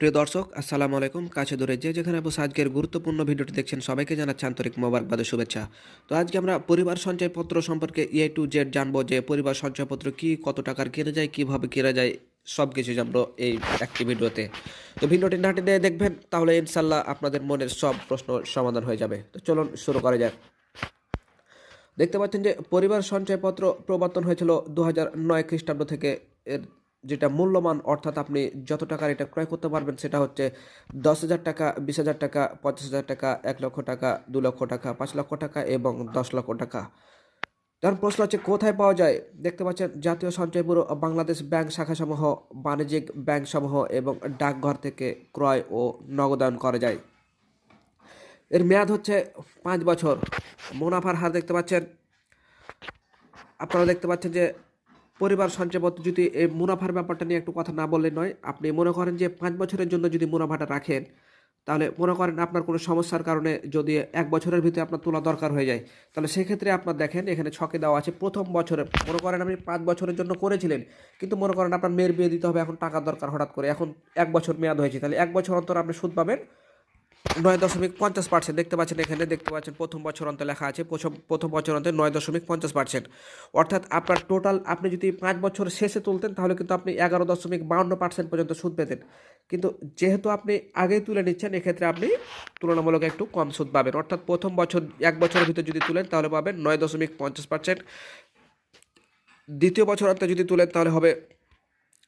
প্রিয় দর্শক, আসসালামু আলাইকুম। কাছে ধরে যে যেখানে বসে আজকের গুরুত্বপূর্ণ ভিডিওটি দেখছেন, সবাইকে জানাচ্ছি আন্তরিক মোবারকবাদ শুভেচ্ছা। তো আজকে আমরা পরিবার সঞ্চয়পত্র সম্পর্কে এ টু জেড জানব যে পরিবার সঞ্চয়পত্র কি, কত টাকার কেনা যায়, কীভাবে কেনা যায় সব কিছু জানব এই একটি ভিডিওতে। তো ভিডিওটি নাটি দিয়ে দেখবেন, তাহলে ইনশাল্লাহ আপনাদের মনের সব প্রশ্ন সমাধান হয়ে যাবে। তো চলুন শুরু করা যাক। দেখতে পাচ্ছেন যে পরিবার সঞ্চয়পত্র প্রবর্তন হয়েছিল দু হাজার নয় খ্রিস্টাব্দ থেকে এর যেটা মূল্যমান অর্থাৎ আপনি যত টাকার এটা ক্রয় করতে পারবেন, সেটা হচ্ছে দশ হাজার টাকা, বিশ হাজার টাকা, পঞ্চাশ হাজার টাকা, এক লক্ষ টাকা, দু লক্ষ টাকা, পাঁচ লক্ষ টাকা এবং দশ লক্ষ টাকা। তার প্রশ্ন হচ্ছে, কোথায় পাওয়া যায়? দেখতে পাচ্ছেন, জাতীয় সঞ্চয় ব্যুরো, বাংলাদেশ ব্যাংক শাখাসমূহ, বাণিজ্যিক ব্যাংকসমূহ এবং ডাকঘর থেকে ক্রয় ও নগদায়ন করা যায়। এর মেয়াদ হচ্ছে পাঁচ বছর। মুনাফার হার দেখতে পাচ্ছেন, আপনারা দেখতে পাচ্ছেন যে পরিবার সঞ্চয়পত্র যদি মুনাফার ব্যাপারটা নিয়ে একটু কথা না বললে নয়, আপনি মনে করেন যে পাঁচ বছরের জন্য যদি মুনাফাটা রাখেন, তাহলে মনে করেন আপনার কোনো সমস্যার কারণে যদি এক বছরের ভিতরে আপনার তোলা দরকার হয়ে যায়, তাহলে সেক্ষেত্রে আপনার দেখেন এখানে ছকে দেওয়া আছে। প্রথম বছরে মনে করেন আপনি পাঁচ বছরের জন্য করেছিলেন, কিন্তু মনে করেন আপনার মেয়ের বিয়ে দিতে হবে, এখন টাকা দরকার হঠাৎ করে, এখন এক বছর মেয়াদ হয়েছে, তাহলে এক বছর অন্তর আপনি সুদ পাবেন নয় দশমিক পঞ্চাশ পার্সেন্ট দেখতে পাচ্ছেন এখানে, দেখতে পাচ্ছেন প্রথম বছর অন্তর লেখা আছে, প্রথম প্রথম বছর অন্তর নয় দশমিক পঞ্চাশ পার্সেন্ট। অর্থাৎ আপনার টোটাল, আপনি যদি পাঁচ বছর শেষে তুলতেন, তাহলে কিন্তু আপনি এগারো দশমিক বাউন্ন পার্সেন্ট পর্যন্ত সুদ পেতেন। কিন্তু যেহেতু আপনি আগেই তুলে নিচ্ছেন, এক্ষেত্রে আপনি তুলনামূলক একটু কম সুদ পাবেন। অর্থাৎ প্রথম বছর, এক বছরের ভিতরে যদি তুলেন, তাহলে পাবেন নয় দশমিক পঞ্চাশ পার্সেন্ট। দ্বিতীয় বছর অর্থে যদি তুলেন, তাহলে হবে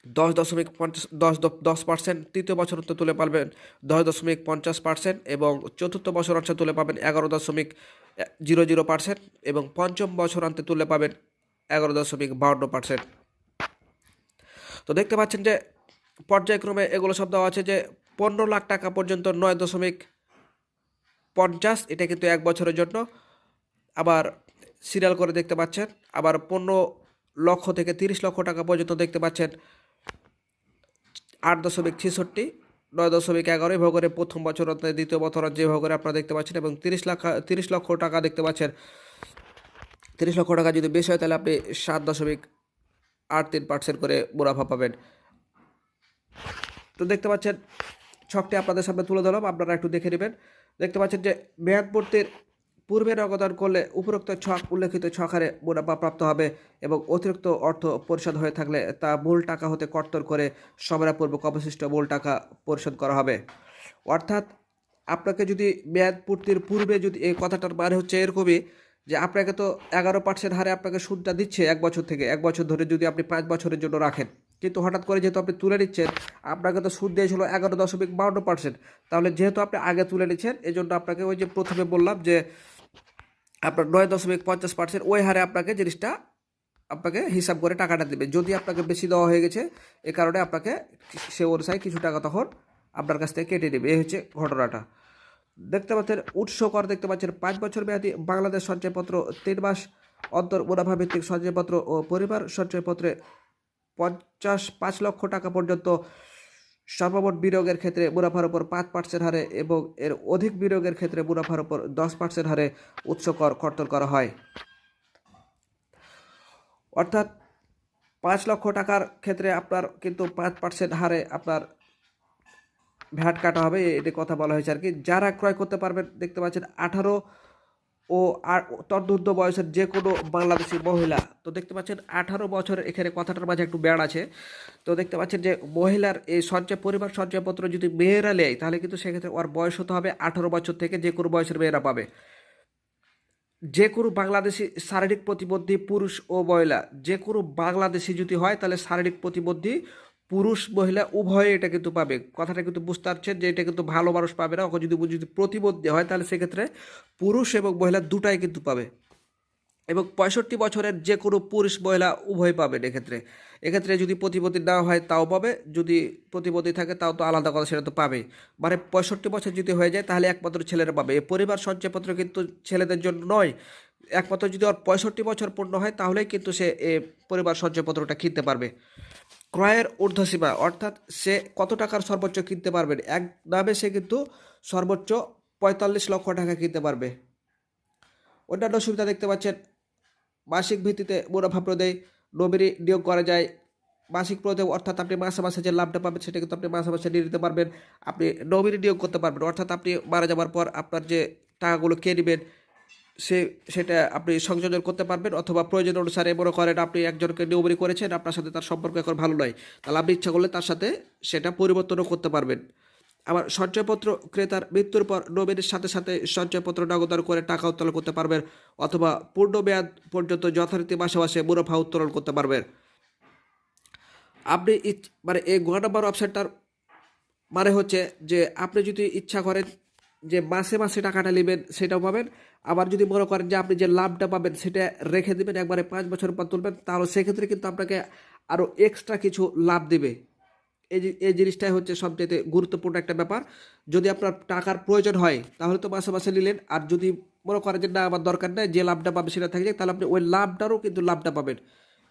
দশ দশমিক পঞ্চাশ, দশ দশ পার্সেন্ট তৃতীয় বছর অর্থে তুলে পাবেন দশ দশমিক পঞ্চাশ পার্সেন্ট এবং চতুর্থ বছর অর্থে তুলে পাবেন এগারো দশমিক জিরো জিরো পার্সেন্ট এবং পঞ্চম বছর অন্তে তুলে পাবেন এগারো দশমিক বাউন্ন পার্সেন্ট। তো দেখতে পাচ্ছেন যে পর্যায়ক্রমে এগুলো সব দেওয়া আছে যে পনেরো লাখ টাকা পর্যন্ত নয় দশমিক পঞ্চাশ, এটা কিন্তু এক বছরের জন্য। আবার সিরিয়াল করে দেখতে পাচ্ছেন, আবার পনেরো লক্ষ থেকে তিরিশ লক্ষ টাকা পর্যন্ত দেখতে পাচ্ছেন আট দশমিক ছেষট্টি, নয় দশমিক এগারো এভাবে করে প্রথম বছর দ্বিতীয় বছর যেভাবে করে আপনারা দেখতে পাচ্ছেন এবং তিরিশ লাখ, তিরিশ লক্ষ টাকা দেখতে পাচ্ছেন। তিরিশ লক্ষ টাকা যদি বেশি হয় তাহলে আপনি সাত দশমিক আট তিন পার্সেন্ট করে মুনাফা পাবেন। তো দেখতে পাচ্ছেন, ছকটি আপনাদের সামনে তুলে ধরলাম, আপনারা একটু দেখে নেবেন। দেখতে পাচ্ছেন যে মেয়াদ মেয়াদপূর্তির পূর্বে নগদান করলে উপরোক্ত ছক উল্লেখিত ছক হারে মুনাফা প্রাপ্ত হবে এবং অতিরিক্ত অর্থ পরিশোধ হয়ে থাকলে তা মূল টাকা হতে কর্তন করে সমরাপূর্বক অবশিষ্ট মূল টাকা পরিশোধ করা হবে। অর্থাৎ আপনাকে যদি মেয়াদ পূর্তির পূর্বে যদি এই কথাটার মানে হচ্ছে এরকমই যে আপনাকে তো এগারো পার্সেন্ট হারে আপনাকে সুদটা দিচ্ছে এক বছর থেকে, এক বছর ধরে যদি আপনি পাঁচ বছরের জন্য রাখেন। কিন্তু হঠাৎ করে যেহেতু আপনি তুলে নিচ্ছেন, আপনাকে তো সুদ দিয়েছিল এগারো দশমিক বাউন্ন পার্সেন্ট তাহলে যেহেতু আপনি আগে তুলে নিচ্ছেন এই জন্য আপনাকে ওই যে প্রথমে বললাম যে আপনার নয় দশমিক পঞ্চাশ পার্সেন্ট ওই হারে আপনাকে জিনিসটা আপনাকে হিসাব করে টাকাটা দেবে। যদি আপনাকে বেশি দেওয়া হয়ে গেছে, এ কারণে আপনাকে সে অনুসারে কিছু টাকা তখন আপনার কাছ থেকে কেটে নেবে। এই হচ্ছে ঘটনাটা। দেখতে পাচ্ছেন উৎস কর দেখতে পাচ্ছেন, পাঁচ বছর মেয়াদী বাংলাদেশ সঞ্চয়পত্র তিন মাস অন্তর মুনাফা ভিত্তিক সঞ্চয়পত্র ও পরিবার সঞ্চয়পত্রে পঞ্চাশ পাঁচ লক্ষ টাকা পর্যন্ত সর্বমোট বিনিয়োগের ক্ষেত্রে মুনাফার উপর পাঁচ পার্সেন্ট হারে এবং এর অধিক বিনিয়োগের ক্ষেত্রে মুনাফার উপর দশ পার্সেন্ট হারে উৎস কর কর্তন করা হয়। অর্থাৎ পাঁচ লক্ষ টাকার ক্ষেত্রে আপনার কিন্তু পাঁচ পার্সেন্ট হারে আপনার ভ্যাট কাটা হবে এটি কথা বলা হয়েছে আর কি। যারা ক্রয় করতে পারবেন, দেখতে পাচ্ছেন আঠারো ও আর তদ্দূর্ধ্ব বয়সের যে কোনো বাংলাদেশি মহিলা, তো দেখতে পাচ্ছেন আঠারো বছরের এখানে কথাটার মাঝে একটু ব্যাড আছে। তো দেখতে পাচ্ছেন যে মহিলার এই সঞ্চয়, পরিবার সঞ্চয়পত্র যদি মেয়েরা নেয়, তাহলে কিন্তু সেক্ষেত্রে ওর বয়স হতে হবে আঠারো বছর থেকে যে কোনো বয়সের মেয়েরা পাবে। যে কোনো বাংলাদেশি শারীরিক প্রতিবন্ধী পুরুষ ও মহিলা, যে কোনো বাংলাদেশি যদি হয়, তাহলে শারীরিক প্রতিবন্ধী পুরুষ মহিলা উভয়ে এটা কিন্তু পাবে। কথাটা কিন্তু বুঝতে পারছেন যে এটা কিন্তু ভালো মানুষ পাবে না। ওকে যদি যদি প্রতিবন্ধী হয়, তাহলে সেক্ষেত্রে পুরুষ এবং মহিলা দুটাই কিন্তু পাবে। এবং পঁয়ষট্টি বছরের যে কোনো পুরুষ মহিলা উভয় পাবেন এক্ষেত্রে। এক্ষেত্রে যদি প্রতিবন্ধী না হয়, তাও পাবে। যদি প্রতিবন্ধী থাকে, তাও তো আলাদা কথা, সেটা তো পাবে। মানে পঁয়ষট্টি বছর যদি হয়ে যায়, তাহলে একমাত্র ছেলেরা পাবে। এই পরিবার সঞ্চয়পত্র কিন্তু ছেলেদের জন্য নয়। একমাত্র যদি ওর পঁয়ষট্টি বছর পূর্ণ হয়, তাহলেই কিন্তু সে পরিবার সঞ্চয়পত্রটা কিনতে পারবে। ক্রয়ের ঊর্ধ্বসীমা, অর্থাৎ সে কত টাকার সর্বোচ্চ কিনতে পারবেন এক দামে সে কিন্তু সর্বোচ্চ পঁয়তাল্লিশ লক্ষ টাকা কিনতে পারবে। অন্যান্য সুবিধা দেখতে পাচ্ছেন, মাসিক ভিত্তিতে মুনাফা প্রদেয়, নমিনি নিয়োগ করা যায়। মাসিক প্রয়োজন অর্থাৎ আপনি মাসে মাসে যে লাভটা পাবেন, সেটা কিন্তু আপনি মাসে মাসে নিয়ে নিতে পারবেন। আপনি নমিনি নিয়োগ করতে পারবেন, অর্থাৎ আপনি মারা যাওয়ার পর আপনার যে টাকাগুলো কে নেবেন সে, সেটা আপনি সংযোজন করতে পারবেন অথবা প্রয়োজন অনুসারে মনে করেন আপনি একজনকে নমিনি করেছেন, আপনার সাথে তার সম্পর্ক এখন ভালো নয়। তাহলে আপনি ইচ্ছা করলে তার সাথে সেটা পরিবর্তনও করতে পারবেন। আবার সঞ্চয়পত্র ক্রেতার মৃত্যুর পর নমিনির সাথে সাথে সঞ্চয়পত্র নগদান করে টাকা উত্তোলন করতে পারবেন অথবা পূর্ণ মেয়াদ পর্যন্ত যথারীতি মাসে মাসে মুনাফা উত্তোলন করতে পারবেন। আপনি মানে এই গ নম্বর অপশানটার মানে হচ্ছে যে আপনি যদি ইচ্ছা করেন যে মাসে মাসে টাকাটা নেবেন, সেটাও পাবেন। আবার যদি মনে করেন যে আপনি যে লাভটা পাবেন, সেটা রেখে দেবেন, একবারে পাঁচ বছর পর তুলবেন, তাহলে সেক্ষেত্রে কিন্তু আপনাকে আরও এক্সট্রা কিছু লাভ দেবে। এই এই জিনিসটাই হচ্ছে সবচেয়ে গুরুত্বপূর্ণ একটা ব্যাপার। যদি আপনার টাকার প্রয়োজন হয়, তাহলে তো মাসে মাসে নিলেন। আর যদি মনে করেন যে না, আমার দরকার নেই, যে লাভটা পাবে সেটা থাকে তাহলে আপনি ওই লাভটারও কিন্তু লাভটা পাবেন।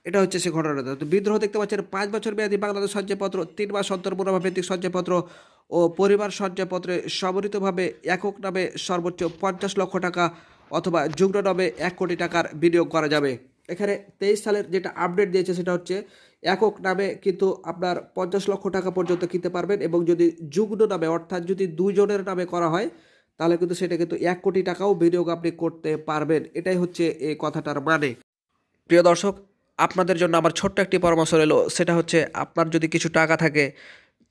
এটা হচ্ছে সে ঘটনাটা। তো বিদ্রোহ দেখতে পাচ্ছেন, পাঁচ বছর মেয়াদী বাংলাদেশ সঞ্চয়পত্র, তিন মাস অন্তর ভিত্তিক সঞ্চয়পত্র ও পরিবার সঞ্চয়পত্রে সমন্বিতভাবে একক নামে সর্বোচ্চ পঞ্চাশ লক্ষ টাকা অথবা যুগ্ম নামে এক কোটি টাকার বিনিয়োগ করা যাবে। এখানে তেইশ সালের যেটা আপডেট দিয়েছে সেটা হচ্ছে, একক নামে কিন্তু আপনার পঞ্চাশ লক্ষ টাকা পর্যন্ত কিনতে পারবেন এবং যদি যুগ্ম নামে অর্থাৎ যদি দুজনের নামে করা হয়, তাহলে কিন্তু সেটা কিন্তু এক কোটি টাকাও বিনিয়োগ আপনি করতে পারবেন। এটাই হচ্ছে এই কথাটার মানে। প্রিয় দর্শক, আপনাদের জন্য আমার ছোট্ট একটি পরামর্শ রইল, সেটা হচ্ছে আপনার যদি কিছু টাকা থাকে,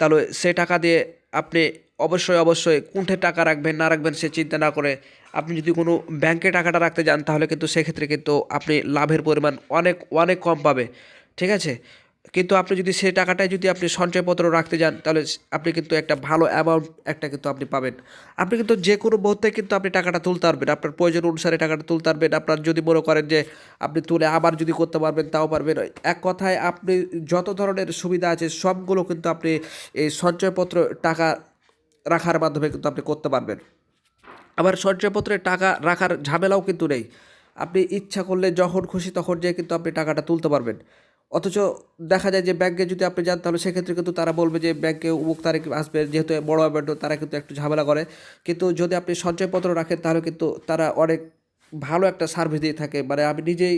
তাহলে সে টাকা দিয়ে আপনি অবশ্যই অবশ্যই কোনঠে টাকা রাখবেন, না রাখবেন সে চিন্তা না করে আপনি যদি কোনো ব্যাংকে টাকাটা রাখতে যান, তাহলে কিন্তু সেক্ষেত্রে কিন্তু আপনি লাভের পরিমাণ অনেক অনেক কম পাবে। ঠিক আছে? কিন্তু আপনি যদি সেই টাকাটাই যদি আপনি সঞ্চয়পত্র রাখতে যান, তাহলে আপনি কিন্তু একটা ভালো অ্যামাউন্ট একটা কিন্তু আপনি পাবেন। আপনি কিন্তু যে কোনো মুহূর্তে কিন্তু আপনি টাকাটা তুলতে পারবেন। আপনার প্রয়োজন অনুসারে টাকাটা তুলতে পারবেন। আপনার যদি মনে করেন যে আপনি তুলে আবার যদি করতে পারবেন, তাও পারবেন। এক কথায় আপনি যত ধরনের সুবিধা আছে, সবগুলো কিন্তু আপনি এই সঞ্চয়পত্র টাকা রাখার মাধ্যমে কিন্তু আপনি করতে পারবেন। আবার সঞ্চয়পত্রে টাকা রাখার ঝামেলাও কিন্তু নেই। আপনি ইচ্ছা করলে যখন খুশি তখন যেয়ে কিন্তু আপনি টাকাটা তুলতে পারবেন। অথচ দেখা যায় যে ব্যাংকে যদি আপনি যান, তাহলে সেক্ষেত্রে কিন্তু তারা বলবে যে ব্যাংকে উমুক তারিখ আসবে, যেহেতু বড় অ্যামাউন্ট তারা কিন্তু একটু ঝামেলা করে। কিন্তু যদি আপনি সঞ্চয়পত্র রাখেন, তাহলে কিন্তু তারা অনেক ভালো একটা সার্ভিস দিয়ে থাকে। মানে আমি নিজেই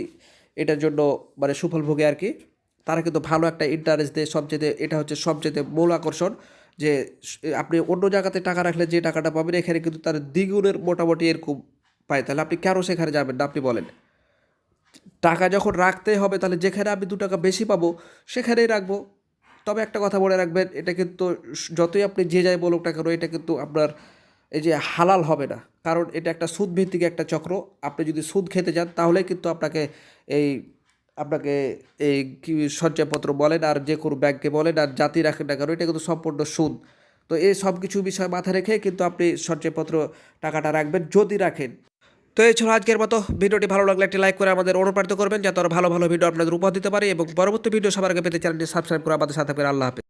এটার জন্য মানে সুফল ভোগে আর কি। তারা কিন্তু ভালো একটা ইন্টারেস্ট দেয় সবচেয়ে, এটা হচ্ছে সবচেয়ে মূল আকর্ষণ যে আপনি অন্য জায়গাতে টাকা রাখলে যে টাকাটা পাবেন, এখানে কিন্তু তার দ্বিগুণের মোটামুটি এরকম পায়। তাহলে আপনি কেন সেখানে যাবেন না, আপনি বলেন। টাকা যখন রাখতে হবে, তাহলে যেখানে আমি দু টাকা বেশি পাবো, সেখানেই রাখব। তবে একটা কথা বলে রাখবেন, এটা কিন্তু যতই আপনি যে যাই বলুক না কেন, এটা কিন্তু আপনার এই যে হালাল হবে না। কারণ এটা একটা সুদ ভিত্তিক একটা চক্র। আপনি যদি সুদ খেতে যান তাহলে কিন্তু আপনাকে এই আপনাকে এই কি সঞ্চয়পত্র বলেন আর যে কোনো ব্যাংকে বলেন আর জাতি রাখেন না কেন, এটা কিন্তু সম্পূর্ণ সুদ। তো এই সব কিছু বিষয় মাথায় রেখে কিন্তু আপনি সঞ্চয়পত্র টাকাটা রাখবেন। যদি রাখেন তো এই ছিল আজকের মতো। ভিডিওটি ভালো লাগলে একটি লাইক করে আমাদের অনুপ্রাণিত করবেন, যাতে আরও ভালো ভালো ভিডিও আপনাদের উপহার দিতে পারে। এবং পরবর্তী ভিডিও সবার আগে পেতে চ্যানেলটি সাবস্ক্রাইব করে আমাদের সাথে আল্লাহ হাফেজ।